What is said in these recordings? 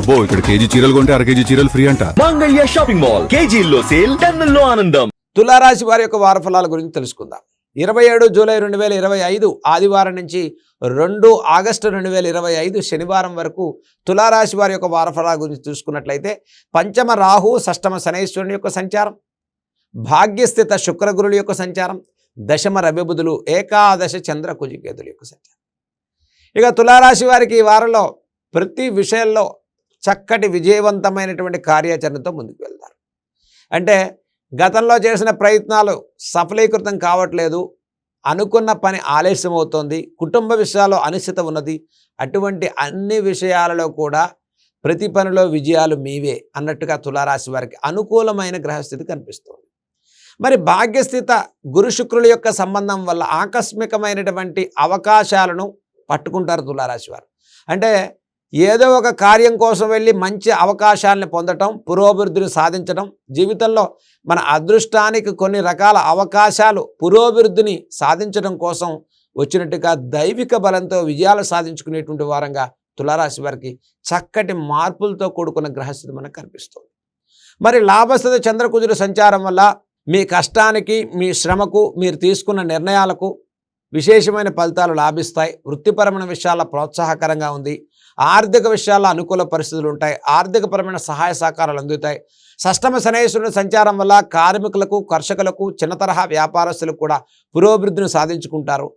అబ్బో ఇక్కడ కేజీ చీరలు కొంటే అర కేజీ చీరలు ఫ్రీ అంట. Mangalya shopping mall. కేజీల్లో సేల్ టన్నుల్లో ఆనందం. తులారాశి వారి యొక్క వారఫలాల గురించి తెలుసుకుందాం. ఇరవై ఏడు జూలై రెండు వేల ఇరవై ఐదు ఆదివారం నుంచి రెండు ఆగస్టు రెండు వేల ఇరవై ఐదు శనివారం వరకు తులారాశి వారి యొక్క వారఫలాల గురించి చూసుకున్నట్లయితే పంచమ రాహు షష్టమ శనైశ్వరుని యొక్క సంచారం భాగ్యస్థిత శుక్రగురుల యొక్క సంచారం దశమ రవిబుధులు ఏకాదశ చంద్ర కుజికేతుల యొక్క సంచారం. ఇక తులారాశి వారికి ఈ వారంలో ప్రతి విషయంలో చక్కటి విజయవంతమైనటువంటి కార్యాచరణతో ముందుకు వెళ్తారు. అంటే గతంలో చేసిన ప్రయత్నాలు సఫలీకృతం కావట్లేదు. అనుకున్న పని ఆలస్యం అవుతోంది కుటుంబ విషయాల్లో అనిశ్చిత ఉన్నది. అటువంటి అన్ని విషయాలలో కూడా ప్రతి పనిలో విజయాలు మీవే అన్నట్టుగా తులారాశి వారికి అనుకూలమైన గ్రహస్థితి కనిపిస్తుంది. మరి భాగ్యస్థిత గురు శుక్రుల యొక్క సంబంధం వల్ల ఆకస్మికమైనటువంటి అవకాశాలను పట్టుకుంటారు తులారాశి వారు. అంటే ఏదో ఒక కార్యం కోసం వెళ్ళి మంచి అవకాశాలను పొందటం పురోభివృద్ధిని సాధించడం జీవితంలో మన అదృష్టానికి కొన్ని రకాల అవకాశాలు పురోభివృద్ధిని సాధించడం కోసం వచ్చినట్టుగా దైవిక బలంతో విజయాలు సాధించుకునేటువంటి వారంగా తులారాశి వారికి చక్కటి మార్పులతో కూడుకున్న గ్రహస్థితి మనకు కనిపిస్తుంది. మరి లాభస్థిత చంద్రకుజుల సంచారం వల్ల మీ కష్టానికి మీ శ్రమకు మీరు తీసుకున్న నిర్ణయాలకు విశేషమైన ఫలితాలు లాభిస్తాయి. వృత్తిపరమైన విషయాల ప్రోత్సాహకరంగా ఉంది. ఆర్థిక విషయాల్లో అనుకూల పరిస్థితులు ఉంటాయి. ఆర్థికపరమైన సహాయ సహకారాలు అందుతాయి. షష్టమ శనేశ్వరుని సంచారం వల్ల కార్మికులకు కర్షకులకు చిన్న తరహా వ్యాపారస్తులకు కూడా పురోభివృద్ధిని సాధించుకుంటారు.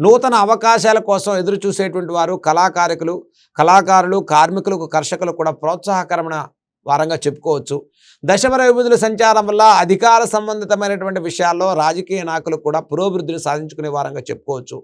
నూతన అవకాశాల కోసం ఎదురు చూసేటువంటి వారు కళాకారికులు కళాకారులు కార్మికులకు కర్షకులు కూడా ప్రోత్సాహకరమైన వారంగా చెప్పుకోవచ్చు. దశమ విభుదుల సంచారం వల్ల అధికార సంబంధితమైనటువంటి విషయాల్లో రాజకీయ నాయకులు కూడా పురోభివృద్ధిని సాధించుకునే వారంగా చెప్పుకోవచ్చు.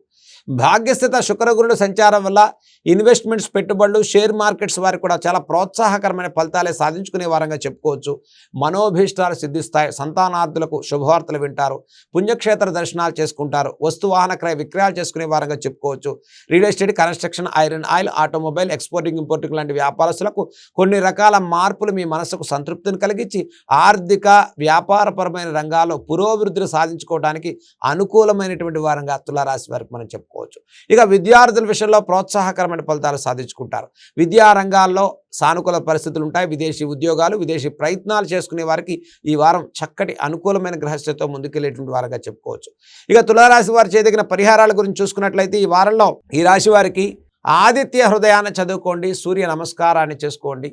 భాగ్యస్థిత శుక్రగురుల సంచారం వల్ల ఇన్వెస్ట్మెంట్స్ పెట్టుబడులు షేర్ మార్కెట్స్ వారికి కూడా చాలా ప్రోత్సాహకరమైన ఫలితాలే సాధించుకునే వారంగా చెప్పుకోవచ్చు. మనోభీష్టాలు సిద్ధిస్తాయి. సంతానార్థులకు శుభవార్తలు వింటారు. పుణ్యక్షేత్ర దర్శనాలు చేసుకుంటారు. వస్తు వాహన క్రయ విక్రయాలు చేసుకునే వారంగా చెప్పుకోవచ్చు. Real estate construction iron oil automobile exporting importing లాంటి వ్యాపారస్తులకు కొన్ని రకాల మార్పులు మీ మనసుకు సంతృప్తిని కలిగించి ఆర్థిక వ్యాపారపరమైన రంగాల్లో పురోభివృద్ధిని సాధించుకోవడానికి అనుకూలమైనటువంటి వారంగా తులారాశి వారికి మనం చెప్పుకోవచ్చు. ఇక విద్యార్థుల విషయంలో ప్రోత్సాహకరమైన ఫలితాలు సాధించుకుంటారు. విద్యా రంగాల్లో సానుకూల పరిస్థితులు ఉంటాయి. విదేశీ ఉద్యోగాలు విదేశీ ప్రయత్నాలు చేసుకునే వారికి ఈ వారం చక్కటి అనుకూలమైన గ్రహస్థితితో ముందుకెళ్ళేటువంటి వారంగా చెప్పుకోవచ్చు. ఇక తులారాశి వారు చేయదగిన పరిహారాల గురించి చూసుకున్నట్లయితే ఈ వారంలో ఈ రాశి వారికి ఆదిత్య హృదయాన్ని చదువుకోండి సూర్య నమస్కారాన్ని చేసుకోండి.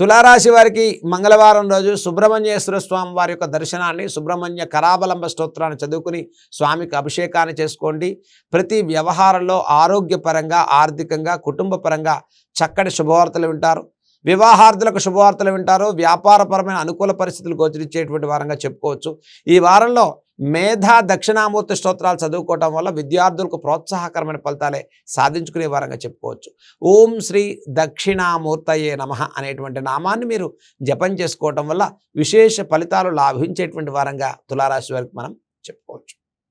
తులారాశి వారికి మంగళవారం రోజు సుబ్రహ్మణ్యేశ్వర స్వామి వారి యొక్క దర్శనాన్ని సుబ్రహ్మణ్య కరాబలంబ స్తోత్రాన్ని చదువుకుని స్వామికి అభిషేకాన్ని చేసుకోండి. ప్రతి వ్యవహారంలో ఆరోగ్యపరంగా ఆర్థికంగా కుటుంబ పరంగా చక్కటి శుభవార్తలు వింటారు. వివాహార్థులకు శుభవార్తలు వింటారు. వ్యాపారపరమైన అనుకూల పరిస్థితులు గోచరించేటువంటి వారంగా చెప్పుకోవచ్చు. ఈ వారంలో మేధా దక్షిణామూర్తి స్తోత్రాలు చదువుకోవటం వల్ల విద్యార్థులకు ప్రోత్సాహకరమైన ఫలితాలే సాధించుకునే వారంగా చెప్పుకోవచ్చు. ఓం శ్రీ దక్షిణామూర్తయే నమ అనేటువంటి నామాన్ని మీరు జపం చేసుకోవటం వల్ల విశేష ఫలితాలు లాభించేటువంటి వారంగా తులారాశి వారికి మనం చెప్పుకోవచ్చు.